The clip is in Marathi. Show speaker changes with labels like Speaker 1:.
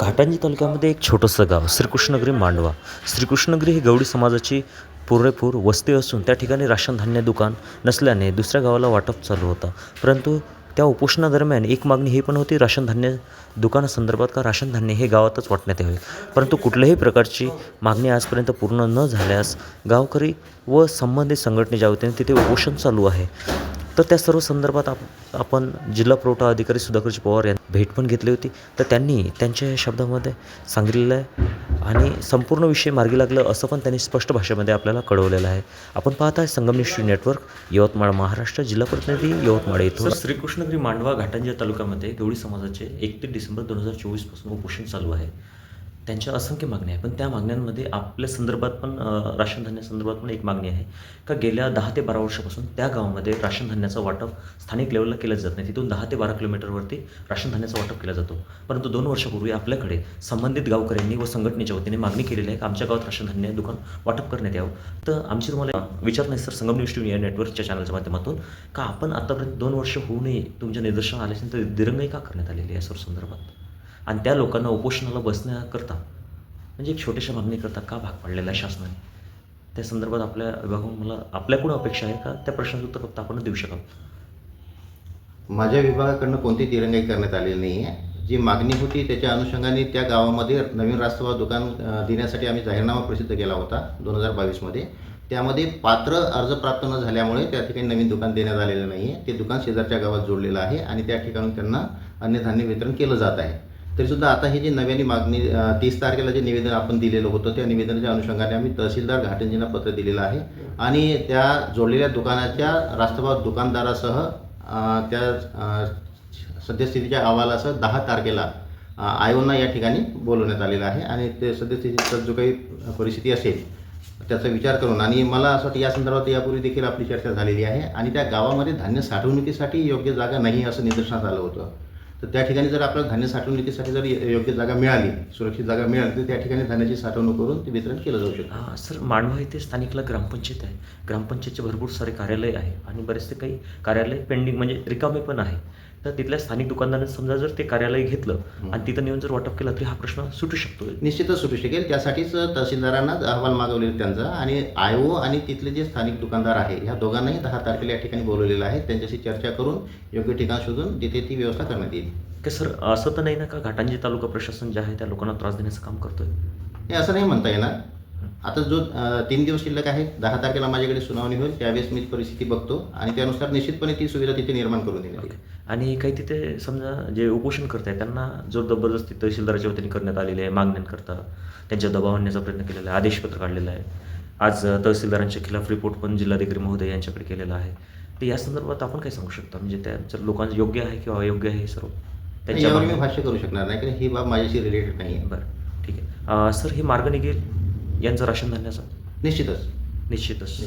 Speaker 1: घाटांजी तालुक्यामध्ये एक छोटंसं गाव श्रीकृष्णगिरी मांडवा. श्रीकृष्णगिरी ही गवळी समाजाची पुरेपूर वस्ती असून त्या ठिकाणी राशन धान्य दुकान नसल्याने दुसऱ्या गावाला वाटप चालू होता. परंतु त्या उपोषणादरम्यान एक मागणी ही पण होती राशन धान्य दुकानासंदर्भात का राशन धान्य हे गावातच वाटण्यात यावे. परंतु कुठल्याही प्रकारची मागणी आजपर्यंत पूर्ण न झाल्यास गावकरी व संबंधित संघटनेच्या वतीने तिथे उपोषण चालू आहे तर त्या सर्व संदर्भात आप आपण जिल्हा पुरवठा अधिकारी सुधाकरजी पवार यां भेट पण घेतली होती. तर त्यांनी त्यांच्या या शब्दामध्ये सांगितलेलं आहे आणि संपूर्ण विषय मार्गी लागलं असं पण त्यांनी स्पष्ट भाषेमध्ये आपल्याला कळवलेलं आहे. आपण पाहत आहे संगमनिष्ठी नेटवर्क यवतमाळ महाराष्ट्र जिल्हा प्रतिनिधी यवतमाळ येथून. श्रीकृष्णगिरी मांडवा घाटंजी तालुक्यामध्ये गवळी समाजाचे एकतीस डिसेंबर दोन हजार चोवीसपासून उपोषण चालू आहे. त्यांच्या असंख्य मागण्या आहे पण त्या मागण्यांमध्ये आपल्या संदर्भात पण अ, राशन धान्यासंदर्भात पण एक मागणी आहे का गेल्या दहा ते बारा वर्षापासून त्या गावामध्ये राशन धान्याचं वाटप स्थानिक लेवलला केलं जात नाही. तिथून दहा ते बारा किलोमीटरवरती राशन धान्याचं वाटप केला जातो. परंतु दोन वर्षापूर्वी आपल्याकडे संबंधित गावकऱ्यांनी व संघटनेच्या वतीने मागणी केलेली आहे की आमच्या गावात राशन धान्य दुकान वाटप करण्यात यावं. तर आमची तुम्हाला विचार नाही सर संगम न्यूज टी या नेटवर्कच्या चॅनलच्या माध्यमातून का आपण आतापर्यंत दोन वर्ष होऊ नये तुमच्या निदर्शन आल्याच्यानंतर दिरंगाई का करण्यात आलेली आहे सर संदर्भात? आणि त्या लोकांना उपोषणाला बसण्याकरता म्हणजे एक छोट्याशा मागणीकरता का भाग पाडलेला आहे शासनाने? त्या संदर्भात आपल्या विभागाकडून मला आपल्याकडून अपेक्षा आहे का? त्या प्रश्नाचं उत्तर फक्त आपण देऊ शकाल
Speaker 2: माझ्या विभागाकडनं कोणती दिरंगाई करण्यात आलेली नाही आहे. जी मागणी होती त्याच्या अनुषंगाने त्या गावामध्ये नवीन राष्ट्रवाद दुकान देण्यासाठी आम्ही जाहीरनामा प्रसिद्ध केला होता दोन हजार बावीसमध्ये. त्यामध्ये पात्र अर्ज प्राप्त न झाल्यामुळे त्या ठिकाणी नवीन दुकान देण्यात आलेलं नाही आहे ते दुकान शेजारच्या गावात जोडलेलं आहे आणि त्या ठिकाणून त्यांना अन्नधान्य वितरण केलं जात आहे. तरीसुद्धा आता हे जे नव्याने मागणी तीस तारखेला जे निवेदन आपण दिलेलं होतं त्या निवेदनाच्या अनुषंगाने आम्ही तहसीलदार घाटेंजींना पत्र दिलेलं आहे. आणि त्या जोडलेल्या दुकानाच्या रास्तभाव दुकानदारासह त्या सद्यस्थितीच्या अहवालासह दहा तारखेला अ, आयोना या ठिकाणी बोलवण्यात आलेलं आहे. आणि ते सद्यस्थितीचा जो काही परिस्थिती असेल त्याचा विचार करून आणि मला असं वाटतं या संदर्भात यापूर्वी देखील आपली चर्चा झालेली आहे. आणि त्या गावामध्ये धान्य साठवणुकीसाठी योग्य जागा नाही असं निदर्शनात आलं होतं. तर त्या ठिकाणी जर आपल्याला धान्य साठवणुकीसाठी जर योग्य जागा मिळाली सुरक्षित जागा मिळाली तर त्या ठिकाणी धान्याची साठवणूक करून ते वितरण केलं जाऊ शकतं.
Speaker 1: हां सर मांडवा इथे स्थानिकला ग्रामपंचायत आहे. ग्रामपंचायतचे भरपूर सारे कार्यालय आहे आणि बरेचसे काही कार्यालय पेंडिंग म्हणजे रिकामे पण आहे. तर तिथल्या स्थानिक दुकानदारांनी समजा जर ते कार्यालय घेतलं आणि तिथं नेऊन जर वाटप केलं तरी हा प्रश्न सुटू शकतो
Speaker 2: निश्चितच सुटू शकेल. त्यासाठीच तहसीलदारांना अहवाल मागवलेला त्यांचा आणि आय ओ आणि तिथले जे स्थानिक दुकानदार आहे ह्या दोघांनाही दहा तारखेला या ठिकाणी बोलवलेलं आहे. त्यांच्याशी चर्चा करून योग्य ठिकाण शोधून तिथे ती व्यवस्था करण्यात येईल.
Speaker 1: की सर असं तर नाही ना का घाटांजी तालुका प्रशासन जे आहे त्या लोकांना त्रास देण्याचं काम करतोय?
Speaker 2: हे असं नाही म्हणता येणार. आता जो तीन दिवस शिल्लक आहे दहा तारखेला माझ्याकडे सुनावणी होईल त्यावेळेस मी परिस्थिती बघतो आणि त्यानुसार निश्चितपणे ती सुविधा तिथे निर्माण करून येईल.
Speaker 1: आणि काही तिथे समजा जे उपोषण करत आहे त्यांना जो जबरदस्ती तहसीलदाराच्या वतीने करण्यात आलेली आहे मागण्यांकरता त्यांच्या दबाव आणण्याचा प्रयत्न केलेला आहे आदेशपत्र काढलेलं आहे. आज तहसीलदारांच्या खिलाफ रिपोर्ट पण जिल्हाधिकारी महोदय यांच्याकडे केलेला आहे. तर या संदर्भात आपण काय सांगू शकता? म्हणजे त्यांच्या लोकांचं योग्य आहे किंवा अयोग्य आहे हे सर्व?
Speaker 2: यावर मी भाष्य करू शकणार नाही कारण ही बाब माझ्याशी रिलेटेड नाही आहे
Speaker 1: बरं ठीक आहे. सर हे मार्ग निघेल यांचं राशन धान्याचं?
Speaker 2: निश्चितच.
Speaker 1: निश्चितच.